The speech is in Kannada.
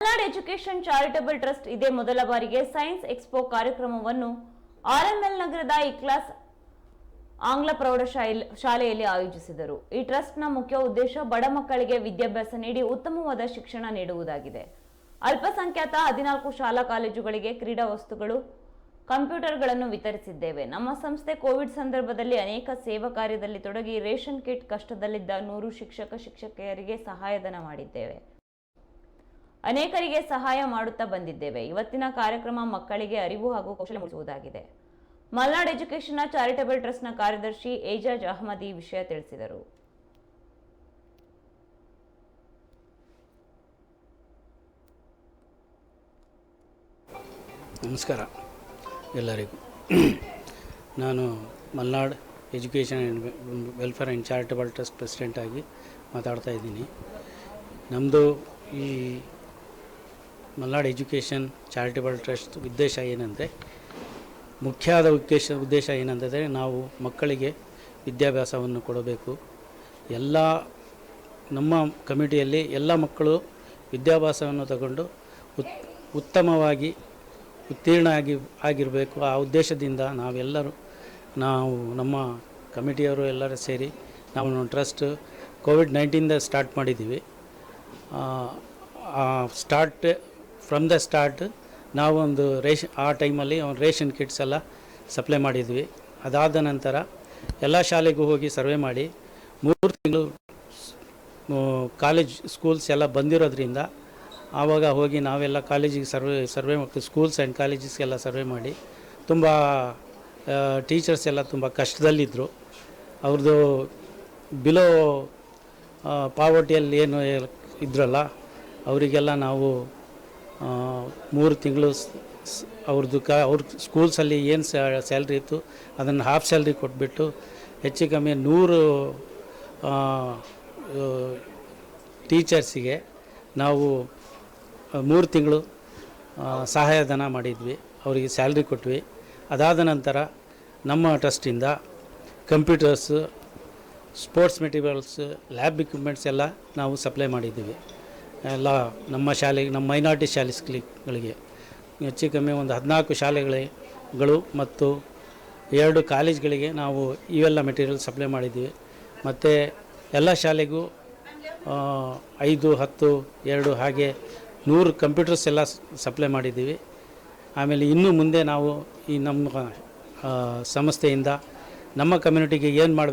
ಮಲ್ನಾಡ್ ಎಜುಕೇಷನ್ ಚಾರಿಟಬಲ್ ಟ್ರಸ್ಟ್ ಇದೇ ಮೊದಲ ಬಾರಿಗೆ ಸೈನ್ಸ್ ಎಕ್ಸ್ಪೋ ಕಾರ್ಯಕ್ರಮವನ್ನು ಆರ್ಎಂಎಲ್ ನಗರದ ಇಕ್ಲಾಸ್ ಆಂಗ್ಲ ಪ್ರೌಢಶಾಲೆ ಶಾಲೆಯಲ್ಲಿ ಆಯೋಜಿಸಿದರು. ಈ ಟ್ರಸ್ಟ್ನ ಮುಖ್ಯ ಉದ್ದೇಶ ಬಡ ಮಕ್ಕಳಿಗೆ ವಿದ್ಯಾಭ್ಯಾಸ ನೀಡಿ ಉತ್ತಮವಾದ ಶಿಕ್ಷಣ ನೀಡುವುದಾಗಿದೆ. ಅಲ್ಪಸಂಖ್ಯಾತ ಹದಿನಾಲ್ಕು ಶಾಲಾ ಕಾಲೇಜುಗಳಿಗೆ ಕ್ರೀಡಾ ವಸ್ತುಗಳು, ಕಂಪ್ಯೂಟರ್ಗಳನ್ನು ವಿತರಿಸಿದ್ದೇವೆ. ನಮ್ಮ ಸಂಸ್ಥೆ ಕೋವಿಡ್ ಸಂದರ್ಭದಲ್ಲಿ ಅನೇಕ ಸೇವಾ ಕಾರ್ಯದಲ್ಲಿ ತೊಡಗಿ ರೇಷನ್ ಕಿಟ್ ಕಷ್ಟದಲ್ಲಿದ್ದ ನೂರು ಶಿಕ್ಷಕ, ಶಿಕ್ಷಕಿಯರಿಗೆ ಸಹಾಯಧನ ಮಾಡಿದ್ದೇವೆ. ಅನೇಕರಿಗೆ ಸಹಾಯ ಮಾಡುತ್ತಾ ಬಂದಿದ್ದೇವೆ. ಇವತ್ತಿನ ಕಾರ್ಯಕ್ರಮ ಮಕ್ಕಳಿಗೆ ಅರಿವು ಹಾಗೂ ಕೌಶಲ್ಯ ಮೂಡಿಸುವುದಾಗಿದೆ. ಮಲ್ನಾಡ್ ಎಜುಕೇಶನ್ನ ಚಾರಿಟಬಲ್ ಟ್ರಸ್ಟ್ನ ಕಾರ್ಯದರ್ಶಿ ಏಜಾಜ್ ಅಹಮದ್ ವಿಷಯ ತಿಳಿಸಿದರು. ನಮಸ್ಕಾರ ಎಲ್ಲರಿಗೂ. ನಾನು Malnad education and welfare and charitable trust ಪ್ರೆಸಿಡೆಂಟಾಗಿ ಮಾತಾಡ್ತಾ ಇದ್ದೀನಿ. ನಮ್ಮದು ಈ ಮಲ್ನಾಡ್ ಎಜುಕೇಷನ್ ಚಾರಿಟಬಲ್ ಟ್ರಸ್ಟ್ ಉದ್ದೇಶ ಏನಂದರೆ, ಮುಖ್ಯವಾದ ಉದ್ದೇಶ ಉದ್ದೇಶ ಏನಂತಂದರೆ ನಾವು ಮಕ್ಕಳಿಗೆ ವಿದ್ಯಾಭ್ಯಾಸವನ್ನು ಕೊಡಬೇಕು. ಎಲ್ಲ ನಮ್ಮ ಕಮಿಟಿಯಲ್ಲಿ ಎಲ್ಲ ಮಕ್ಕಳು ವಿದ್ಯಾಭ್ಯಾಸವನ್ನು ತಗೊಂಡು ಉತ್, ಉತ್ತಮವಾಗಿ, ಉತ್ತೀರ್ಣ ಆಗಿ, ಆಗಿರಬೇಕು. ಆ ಉದ್ದೇಶದಿಂದ ನಾವೆಲ್ಲರೂ, ನಾವು ನಮ್ಮ ಕಮಿಟಿಯವರು ಎಲ್ಲರೂ ಸೇರಿ ನಾವು ಟ್ರಸ್ಟ್ ಕೋವಿಡ್ ನೈನ್ಟೀನ್ದ ಸ್ಟಾರ್ಟ್ ಮಾಡಿದ್ದೀವಿ. ಸ್ಟಾರ್ಟ್ ಫ್ರಮ್ ದ ಸ್ಟಾರ್ಟ್ ನಾವೊಂದು ರೇಷ ಆ ಟೈಮಲ್ಲಿ ಒಂದು ರೇಷನ್ ಕಿಟ್ಸ್ ಎಲ್ಲ ಸಪ್ಲೈ ಮಾಡಿದ್ವಿ. ಅದಾದ ನಂತರ ಎಲ್ಲ ಶಾಲೆಗೂ ಹೋಗಿ ಸರ್ವೆ ಮಾಡಿ. ಮೂರು ತಿಂಗಳು ಕಾಲೇಜ್ ಸ್ಕೂಲ್ಸ್ ಎಲ್ಲ ಬಂದಿರೋದ್ರಿಂದ ಆವಾಗ ಹೋಗಿ ನಾವೆಲ್ಲ ಕಾಲೇಜಿಗೆ ಸರ್ವೆ ಸರ್ವೆ ಸ್ಕೂಲ್ಸ್ ಆ್ಯಂಡ್ ಕಾಲೇಜಸ್ಗೆಲ್ಲ ಸರ್ವೆ ಮಾಡಿ. ತುಂಬ ಟೀಚರ್ಸ್ ಎಲ್ಲ ತುಂಬ ಕಷ್ಟದಲ್ಲಿದ್ದರು ಅವ್ರದ್ದು ಬಿಲೋ ಪಾವರ್ಟಿಯಲ್ಲಿ ಏನು ಇದ್ರಲ್ಲ, ಅವರಿಗೆಲ್ಲ ನಾವು ಮೂರು ತಿಂಗಳು ಅವ್ರದ್ದು ಕ, ಅವ್ರ ಸ್ಕೂಲ್ಸಲ್ಲಿ ಏನು ಸ್ಯಾಲ್ರಿ ಇತ್ತು, ಅದನ್ನು ಹಾಫ್ ಸ್ಯಾಲ್ರಿ ಕೊಟ್ಬಿಟ್ಟು ಹೆಚ್ಚು ಕಮ್ಮಿ ನೂರು ಟೀಚರ್ಸಿಗೆ ನಾವು ಮೂರು ತಿಂಗಳು ಸಹಾಯಧನ ಮಾಡಿದ್ವಿ, ಅವರಿಗೆ ಸ್ಯಾಲ್ರಿ ಕೊಟ್ವಿ. ಅದಾದ ನಂತರ ನಮ್ಮ ಟ್ರಸ್ಟಿಂದ computers, sports materials, lab equipments ಎಲ್ಲ ನಾವು ಸಪ್ಲೈ ಮಾಡಿದ್ದೀವಿ. ಎಲ್ಲ ನಮ್ಮ ಶಾಲೆಗೆ ನಮ್ಮ ಮೈನಾರಿಟಿ ಶಾಲೆಗಳಿಗೆ ಹೆಚ್ಚು ಕಮ್ಮಿ ಒಂದು ಹದಿನಾಲ್ಕು ಶಾಲೆಗಳು ಮತ್ತು ಎರಡು ಕಾಲೇಜ್ಗಳಿಗೆ ನಾವು ಇವೆಲ್ಲ ಮೆಟೀರಿಯಲ್ ಸಪ್ಲೈ ಮಾಡಿದ್ದೀವಿ. ಮತ್ತು ಎಲ್ಲ ಶಾಲೆಗೂ ಐದು, ಹತ್ತು, ಎರಡು, ಹಾಗೆ ನೂರು ಕಂಪ್ಯೂಟರ್ಸ್ ಎಲ್ಲ ಸಪ್ಲೈ ಮಾಡಿದ್ದೀವಿ. ಆಮೇಲೆ ಇನ್ನು ಮುಂದೆ ನಾವು ಈ ನಮ್ಮ ಸಂಸ್ಥೆಯಿಂದ ನಮ್ಮ ಕಮ್ಯುನಿಟಿಗೆ ಏನು ಮಾಡಬೇಕು